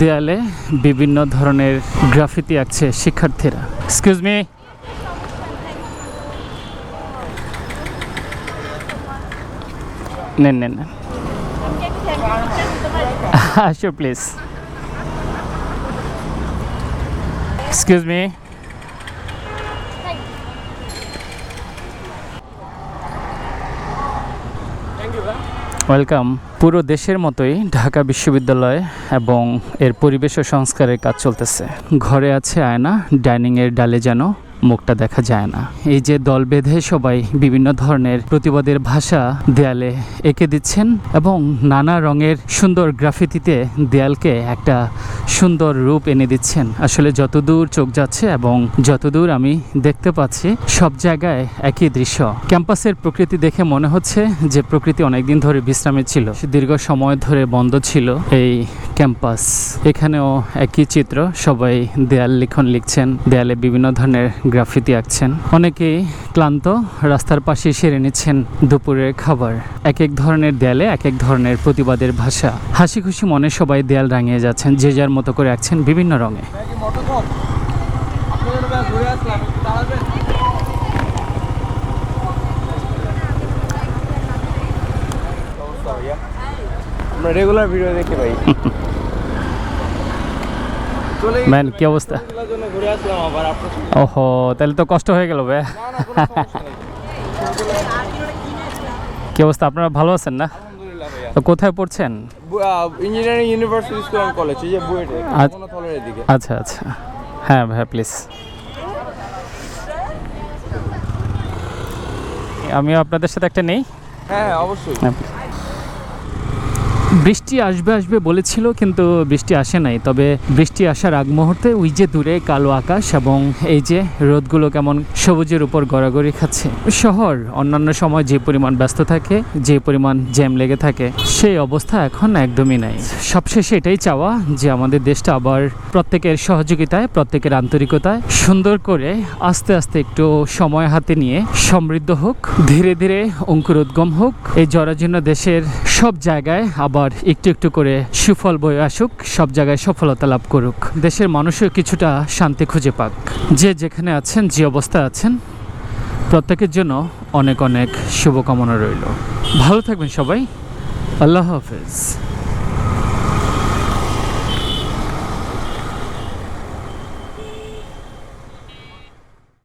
দেয়ালে বিভিন্ন ধরনের গ্রাফিতি আঁকছে শিক্ষার্থীরা। এক্সকিউজ মি নেন নেন নেন। Sure, please excuse me welcome পুরো দেশের মতোই ঢাকা বিশ্ববিদ্যালয় এবং এর পরিবেশ ও সংস্কারের কাজ চলতেছে। ঘরে আছে আয়না, ডাইনিংয়ের ডালে যেন মুখটা দেখা যায় না। এই যে দল বেঁধে সবাই বিভিন্ন ধরনের প্রতিবাদের ভাষা দেয়ালে এঁকে দিচ্ছেন এবং নানা রঙের সুন্দর গ্রাফিতিতে দেয়ালকে একটা সুন্দর রূপ এনে দিচ্ছেন। আসলে যতদূর চোখ যাচ্ছে এবং যতদূর আমি দেখতে পাচ্ছি, সব জায়গায় একই দৃশ্য। ক্যাম্পাসের প্রকৃতি দেখে মনে হচ্ছে যে প্রকৃতি অনেকদিন ধরে বিশ্রামে ছিল। দীর্ঘ সময় ধরে বন্ধ ছিল। এই ক্যাম্পাস। এখানেও একই চিত্র সবাই দেয়াল লিখন লিখছেন, দেয়ালে বিভিন্ন ধরনের গ্রাফিতি আঁকছেন। অনেকেই ক্লান্ত রাস্তার পাশে সেরে নিচ্ছেন দুপুরের খাবার। এক এক ধরনের দেয়ালে এক এক ধরনের প্রতিবাদের ভাষা। হাসি খুশি মনে সবাই দেয়াল রাঙিয়ে যাচ্ছেন, যে যার মতো করে আঁকছেন বিভিন্ন রঙে। আমরা রেগুলার ভিডিও দেখি ভাই। ম্যান কি অবস্থা। ওহো তাহলে তো কষ্ট হয়ে গেল নেই। কি অবস্থা? আপনারা ভালো আছেন না? তো কোথায় পড়ছেন? Engineering university school and college এই যে বুয়েটে আচ্ছা। আচ্ছা আচ্ছা। হ্যাঁ ভাইয়া প্লিজ আমিও আপনাদের সাথে একটা নেই? হ্যাঁ হ্যাঁ অবশ্যই। হ্যাঁ। বৃষ্টি আসবে আসবে বলেছিল, কিন্তু বৃষ্টি আসে নাই। তবে বৃষ্টি আসার আগ মুহূর্তে ওই যে দূরে কালো আকাশ এবং এই যে রোদগুলো কেমন সবুজের উপর গড়াগড়ি খাচ্ছে। শহর, অন্যান্য সময় যে পরিমাণ ব্যস্ত থাকে, যে পরিমাণ জ্যাম লেগে থাকে, সেই অবস্থা এখন একদমই নাই। সবশেষে এটাই চাওয়া যে আমাদের দেশটা আবার প্রত্যেকের সহযোগিতায়, প্রত্যেকের আন্তরিকতায় সুন্দর করে আস্তে আস্তে একটু সময় হাতে নিয়ে সমৃদ্ধ হোক, ধীরে ধীরে অঙ্কুরোদ্গম হোক, এই জরাজীর্ণ দেশের সব জায়গায় আবার একটু একটু করে সুফল বয়ে আসুক, সব জায়গায় সফলতা লাভ করুক। দেশের মানুষও কিছুটা শান্তি খুঁজে পাক। যে যেখানে আছেন, যে অবস্থা আছেন, প্রত্যেকের জন্য অনেক অনেক শুভকামনা রইল। ভালো থাকবেন সবাই। আল্লাহ হাফেজ।